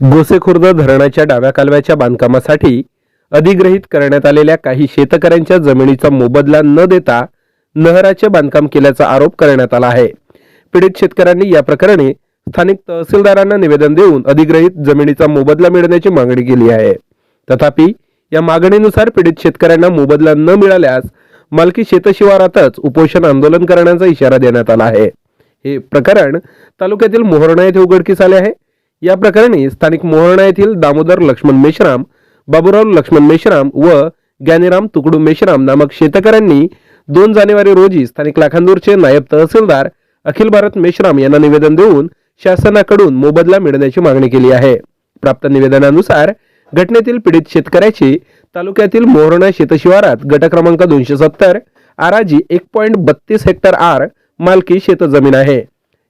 गोसेखुर्द धरणाच्या डाव्या कालव्याच्या बांधकामासाठी अधिग्रहित करण्यात आलेल्या काही शेतकऱ्यांच्या जमिनीचा मोबदला न देता नहराचे बांधकाम केल्याचा आरोप करण्यात आला आहे. पीडित शेतकऱ्यांनी या प्रकरणी स्थानिक तहसीलदारांना निवेदन देऊन अधिग्रहित जमिनीचा मोबदला मिळण्याची मागणी केली आहे. तथापि या मागणीनुसार पीडित शेतकऱ्यांना मोबदला न मिळाल्यास मालकी शेतशिवारातच उपोषण आंदोलन करण्याचा इशारा देण्यात आला आहे. हे प्रकरण तालुक्यातील मोहरणा येथे उघडकीस आले आहे. या प्रकरणी स्थानिक मोहरणा येथील दामोदर लक्ष्मण मेश्राम बाबूराव लक्ष्मण मेश्राम व ज्ञानीराम तुकडू मेश्राम नामक शेतकऱ्यांनी दोन जानेवारी रोजी स्थानिक लाखांदूरचे नायब तहसीलदार अखिल भारत मेश्राम यांना निवेदन देऊन शासनाकडून मोबदला मिळण्याची मागणी केली आहे. प्राप्त निवेदनानुसार घटनेतील पीडित शेतकऱ्याची तालुक्यातील मोहरणा शेतशिवारात गट क्रमांक दोनशे सत्तर आराजी एक पॉईंट बत्तीस हेक्टर आर मालकी शेतजमीन आहे.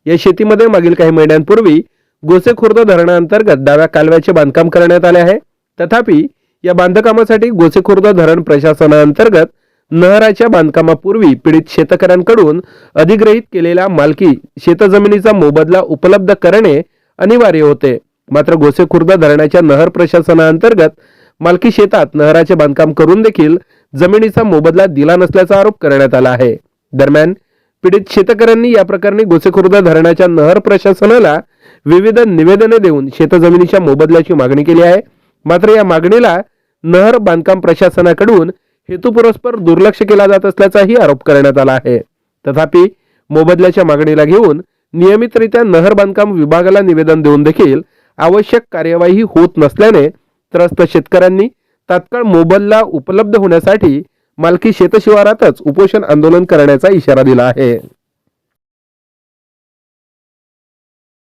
या शेतीमध्ये मागील काही महिन्यांपूर्वी गोसेखुर्द धरणाअंतर्गत डाव्या कालव्याचे बांधकाम करण्यात आले आहे. तथापि या बांधकामासाठी गोसेखुर्द धरण प्रशासनाअंतर्गत नहराच्या बांधकामापूर्वी पीडित शेतकऱ्यांकडून अधिग्रहित केलेल्या मालकी शेतजमिनीचा मोबदला उपलब्ध करणे अनिवार्य होते. मात्र गोसेखुर्द धरणाच्या नहर प्रशासनाअंतर्गत मालकी शेतात नहराचे बांधकाम करून देखील जमिनीचा मोबदला दिला नसल्याचा आरोप करण्यात आला आहे. दरम्यान पीडित शेतकऱ्यांनी या प्रकरणी गोसेखुर्द धरणाच्या नहर प्रशासनाला विविध निवेदने देऊन शेतजमिनीच्या मोबदल्याची मागणी केली आहे. मात्र या मागणीला नहर बांधकाम प्रशासनाकडून हेतुपुरस्पर दुर्लक्ष केला जात असल्याचाही आरोप करण्यात आला आहे. तथापि मोबदल्याच्या मागणीला घेऊन नियमितरित्या नहर बांधकाम विभागाला निवेदन देऊन देखील आवश्यक कार्यवाही होत नसल्याने त्रस्त शेतकऱ्यांनी तात्काळ मोबदला उपलब्ध होण्यासाठी मालकी शेतशिवारातच उपोषण आंदोलन करण्याचा इशारा दिला आहे.